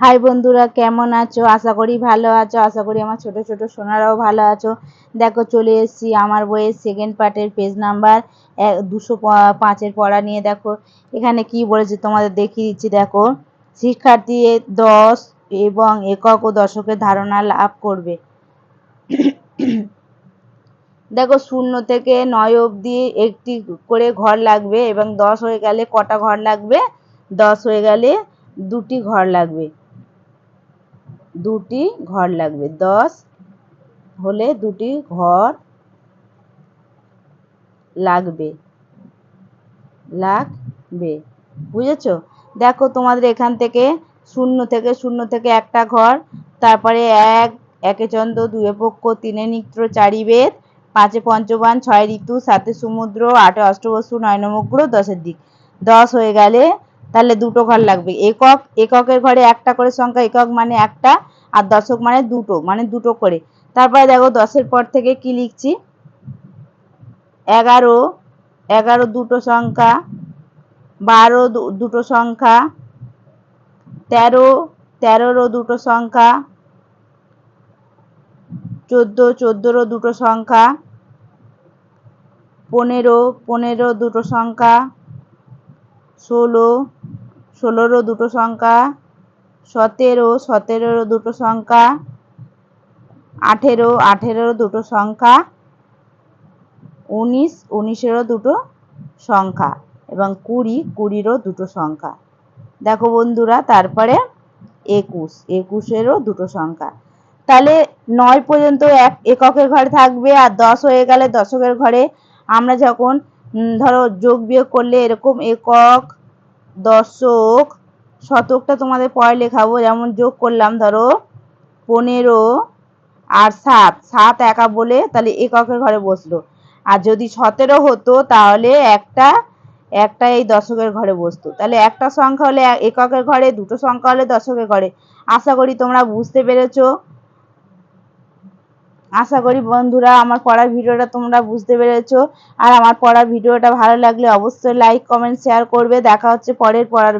High বন্ধুরা, কেমন আছো? আশা করি ভালো আছো। আশা করি আমার ছোট ছোট সোনারাও ভালো আছো। দেখো, চলে এসেছি আমার বইয়ের সেকেন্ড পার্টের পেজ নাম্বার দুশো পাঁচের পড়া নিয়ে। দেখো, এখানে কি বলেছে তোমাদের দেখিয়ে দিচ্ছি। দেখো, শিক্ষার্থী দশ এবং একক ও দশকের ধারণা লাভ করবে। দেখো, শূন্য থেকে নয় অবধি একটি করে ঘর লাগবে এবং দশ হয়ে গেলে কটা ঘর লাগবে? দশ হয়ে গেলে দুটি ঘর লাগবে। দুটি ঘর লাগবে। দশ হলে দুটি ঘর লাগবে। লাগবে। বুঝেছ? দেখো তোমাদের এখান থেকে শূন্য থেকে শূন্য থেকে একটা ঘর, তারপরে এক, একে চন্দ্র, দুয়ে পক্ষ, তিনে নিত্র, চারি বেদ, পাঁচে পঞ্চবান, ছয় ঋতু, সাতে সমুদ্র, আটে অষ্টবস্তু নয় নমগ্র দশের দিক। দশ হয়ে গেলে তাহলে দুটো ঘর লাগবে। একক, এককের ঘরে একটা করে সংখ্যা, একক মানে একটা, আর দশক মানে দুটো মানে দুটো করে। তারপরে দেখো দশের পর থেকে কি লিখছি? এগারো এগারো দুটো সংখ্যা, বারো দুটো সংখ্যা, তেরো, তেরোরও দুটো সংখ্যা, চোদ্দ, চোদ্দোরও দুটো সংখ্যা, পনেরো পনেরো দুটো সংখ্যা, ষোলো ষোলোরও দুটো সংখ্যা, সতেরো, সতেরোরও দুটো সংখ্যা, আঠেরো, আঠেরোরও দুটো সংখ্যা, উনিশ, উনিশেরও দুটো সংখ্যা এবং কুড়ি, কুড়িরও দুটো সংখ্যা। দেখো বন্ধুরা, তারপরে একুশ, একুশেরও দুটো সংখ্যা। তাহলে নয় পর্যন্ত এক এককের ঘরে থাকবে আর দশ হয়ে গেলে দশকের ঘরে আমরা যখন ধরো যোগ বিয়োগ করলে এরকম একক দশক, শতকটা তোমাদের পরে লেখাবো, যেমন যোগ করলাম ধরো পনেরো আর সাত। সাত একা বলে তাহলে এককের ঘরে বসল। আর যদি সতেরো হতো তাহলে একটা একটা এই দশকের ঘরে বসতো। তাহলে একটা সংখ্যা হলে এককের ঘরে, দুটো সংখ্যা হলে দশকের ঘরে। আশা করি তোমরা বুঝতে পেরেছ। আশা করি বন্ধুরা আমার পড়ার ভিডিওটা তোমরা বুঝতে পেরেছ। আর আমার পড়ার ভিডিওটা ভালো লাগলে অবশ্যই লাইক কমেন্ট শেয়ার করবে। দেখা হচ্ছে পরের পড়ার